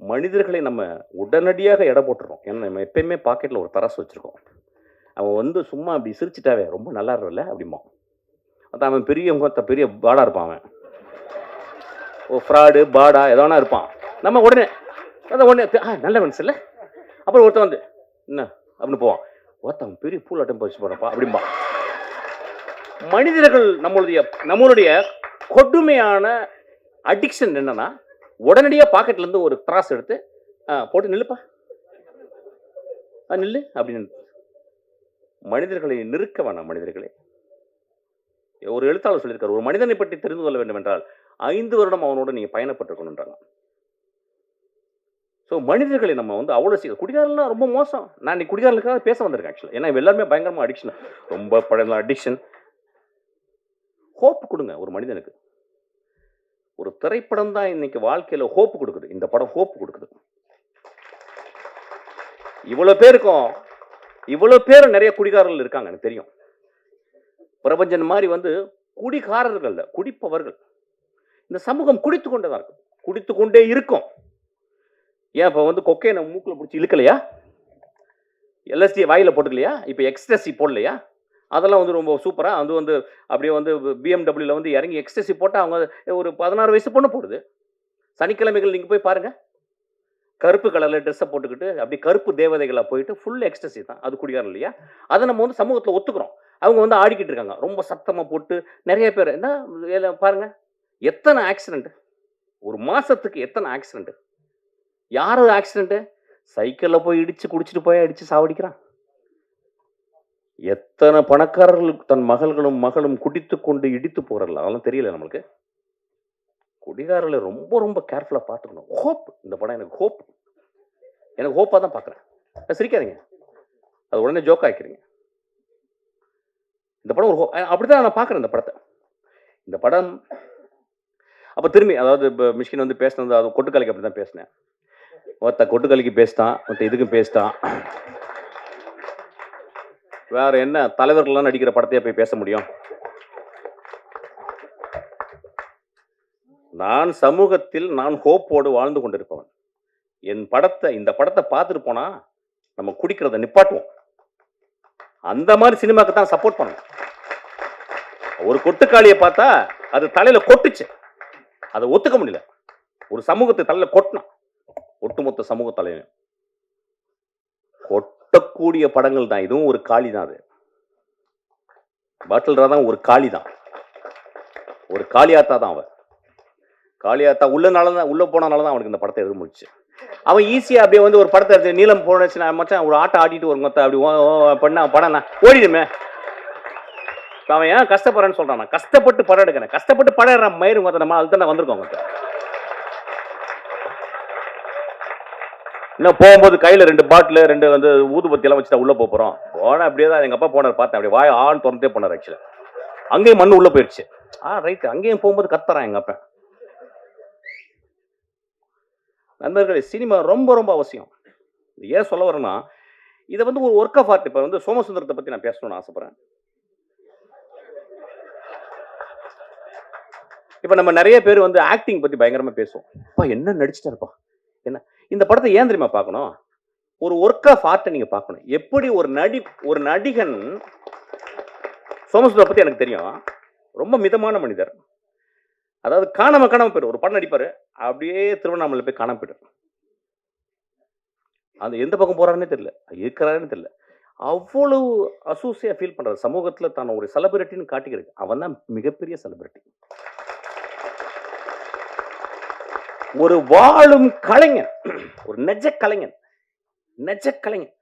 மனிதர்களை நம்ம உடனடியாக எடை போட்டுறோம். ஏன்னா நம்ம எப்பயுமே பாக்கெட்டில் ஒரு தராசு வச்சுருக்கோம். அவன் வந்து சும்மா அப்படி சிரிச்சிட்டாவே ரொம்ப நல்லா இருக்கல அப்படிம்பான். அதான் அவன் பெரிய முகத்த பெரிய பாடா இருப்பான் அவன். ஓ ஃப்ராடு பாடா எதோனா இருப்பான். நம்ம உடனே அதான் உடனே ஆ நல்ல மனசு இல்லை அப்புறம் ஒருத்தன் வந்து என்ன? அப்படின்னு போவான். ஒருத்தன் பெரிய பூலாட்டம் பறிச்சு போகிறப்பா அப்படிம்பான். மனிதர்கள் நம்மளுடைய நம்மளுடைய கொடுமையான அடிக்ஷன் என்னன்னா உடனடியாக பாக்கெட்லேருந்து ஒரு த்ராஸ் எடுத்து ஆ, போட்டு நில்லுப்பா. ஆ நில்லு அப்படின்னு மனிதர்களை நிறுக்க வேணாம் மனிதர்களே. ஒரு எழுத்தாளர் சொல்லியிருக்காரு ஒரு மனிதனை பற்றி தெரிந்து கொள்ள வேண்டும் என்றால் ஐந்து வருடம் அவனோட நீங்கள் பயணப்பட்டிருக்கணுன்றாங்க ஸோ மனிதர்களை நம்ம வந்து அவ்வளோ சீக்கிரம் குடிகாரெல்லாம் ரொம்ப மோசம். நான் இன்னைக்கு குடிகாரர்களுக்காக பேச வந்திருக்கேன் ஆக்சுவலாக ஏன்னா இவ எல்லாருமே பயங்கரமாக அடிக்ஷன் ரொம்ப பழைய அடிக்ஷன் ஹோப் கொடுங்க ஒரு மனிதனுக்கு. ஒரு திரைப்படம் தான் இன்னைக்கு வாழ்க்கையில ஹோப் கொடுக்குது. இந்த படம் ஹோப் கொடுக்குது. இவ்வளவு பேருக்கும் இவ்வளவு பேர் நிறைய குடிகாரர்கள் இருக்காங்க எனக்கு தெரியும். பிரபஞ்சன் மாதிரி வந்து குடிகாரர்கள் குடிப்பவர்கள். இந்த சமூகம் குடித்து கொண்டே தான் இருக்கும். குடித்து கொண்டே இருக்கும். ஏன் இப்போ வந்து கொக்கையை மூக்கில் பிடிச்சி இழுக்கலையா? எல்எஸ்டியை வாயில போட்டுக்கலையா? இப்போ எக்ஸ்ட்ரஸி போடலையா? அதெல்லாம் வந்து ரொம்ப சூப்பராக அது வந்து அப்படியே வந்து பிஎம்டபிள்யூல வந்து இறங்கி எக்ஸ்ட்ரஸி போட்டால் அவங்க ஒரு பதினாறு வயசு பொண்ணு போடுது. சனிக்கிழமைகள் நீங்கள் போய் பாருங்கள் கருப்பு கலரில் ட்ரெஸ்ஸை போட்டுக்கிட்டு அப்படி கருப்பு தேவதைகளாக போயிட்டு ஃபுல் எக்ஸ்டசி தான். அது குடிகாரம் இல்லையா? அதை நம்ம வந்து சமூகத்தில் ஒத்துக்கிறோம். அவங்க வந்து ஆடிக்கிட்டு இருக்காங்க. ரொம்ப சத்தமாக போட்டு நிறைய பேர் என்ன பாருங்கள் எத்தனை ஆக்சிடெண்ட்டு ஒரு மாதத்துக்கு எத்தனை ஆக்சிடெண்ட்டு யார் ஆக்சிடெண்ட்டு சைக்கிளில் போய் இடித்து குடிச்சிட்டு போய் அடித்து சாவடிக்கிறான். எத்தனை பணக்காரர்களுக்கு தன் மகள்களும் மகளும் குடித்து கொண்டு இடித்து போகிறல அதெல்லாம் தெரியல நம்மளுக்கு. குடிகாரர்களை ரொம்ப ரொம்ப கேர்ஃபுல்லாக பார்த்துக்கணும். ஹோப் இந்த படம் எனக்கு ஹோப் எனக்கு ஹோப்பாக தான் பார்க்குறேன். சிரிக்காதீங்க. அது உடனே ஜோக் ஆக்கிறீங்க இந்த படம் ஒரு ஹோ அப்படி அப்படிதான் நான் பார்க்குறேன் இந்த படத்தை. இந்த படம் அப்போ திரும்பி அதாவது இப்போ மிஷின் வந்து பேசினது அது கொட்டுக்கலைக்கு அப்படி தான் பேசினேன். ஒருத்த கொட்டுக்கலைக்கு பேசிட்டான் ஒருத்த இதுக்கும் பேசிட்டான். வேற என்ன தலைவர்கள்லாம் நடிக்கிற படத்தையே போய் பேச முடியும்? நான் சமூகத்தில் நான் ஹோப்போடு வாழ்ந்து கொண்டிருப்பவன். என் படத்தை இந்த படத்தை பார்த்துட்டு போனா நம்ம குடிக்கிறத நிப்பாட்டுவோம். அந்த மாதிரி சினிமாக்கு தான் சப்போர்ட் பண்ணணும். ஒரு கொட்டுக்காளியை பார்த்தா அது தலையில கொட்டுச்சு. அதை ஒத்துக்க முடியல. ஒரு சமூகத்தை தலையில கொட்டினான். ஒட்டுமொத்த சமூக தலைவன். கொட்டக்கூடிய படங்கள் தான். இதுவும் ஒரு காளி தான் அது. பாட்டில் தான் ஒரு காளி தான். ஒரு காளியாத்தா தான் அவன். காளியாத்தா உள்ளனால தான் உள்ள போனனால தான் அவனுக்கு இந்த படத்தை எழுத முடிச்சு அவன் ஈஸியா அப்படியே வந்து ஒரு படத்தை எடுத்து நீளம் போனச்சுன்னா மச்சான் ஒரு ஆட்டம் ஆடிட்டு ஒரு மொத்தம் அப்படி பண்ணா படம் நான் ஓடிடுமே அவன் ஏன் கஷ்டப்படுறேன்னு சொல்றான். நான் கஷ்டப்பட்டு படம் எடுக்கிறேன். கஷ்டப்பட்டு படம் எடுறான் மயிறு மொத்தம் நம்ம அதுதான் தான் வந்திருக்கோம் இன்னும் போகும்போது கையில் ரெண்டு பாட்டில் ரெண்டு வந்து ஊதுபத்தி எல்லாம் வச்சுட்டு உள்ளே போகிறோம் போனேன் அப்படியே தான் எங்கள் அப்பா போனார் பார்த்தேன். அப்படியே வாய் ஆள் திறந்தே போனார் ஆக்சுவலாக அங்கேயும் மண்ணு உள்ளே போயிடுச்சு ஆ ரைட்டு அங்கேயும் போகும்போது கத்துறான் எங்கள் அப்பா. நண்பர்களே சினிமா ரொம்ப ரொம்ப அவசியம். ஏன் சொல்ல வரேன்னா இதை வந்து ஒரு ஒர்க் ஆஃப் ஆர்ட் இப்போ வந்து சோமசுந்தரத்தை பற்றி நான் பேசணும்னு ஆசைப்பட்றேன். இப்போ நம்ம நிறைய பேர் வந்து ஆக்டிங் பற்றி பயங்கரமாக பேசுவோம். அப்பா என்ன நடிச்சிட்டாருப்பா? என்ன? இந்த படத்தை ஏன் தெரியுமா பார்க்கணும்? ஒரு ஒர்க் ஆஃப் ஆர்ட்டை நீங்க பார்க்கணும். எப்படி ஒரு நடி ஒரு நடிகன் சோமசுந்தரை பற்றி எனக்கு தெரியும். ரொம்ப மிதமான மனிதர். அதாவது காணாம காணாம போயிடும் ஒரு படம் நடிப்பார். அப்படியே திருவண்ணாமலை போய் காணாம போயிடும் அந்த எந்த பக்கம் போறாருன்னே தெரியல. இருக்கிறாருன்னு தெரியல. அவ்வளவு அசூசியா ஃபீல் பண்ணுறாரு சமூகத்தில் தான் ஒரு செலிபிரிட்டின்னு காட்டிக்கிறது அவன் தான் மிகப்பெரிய செலிபிரிட்டி ஒரு வாழும் கலைஞன். ஒரு நெஜ கலைஞன். நெஜ கலைஞன்.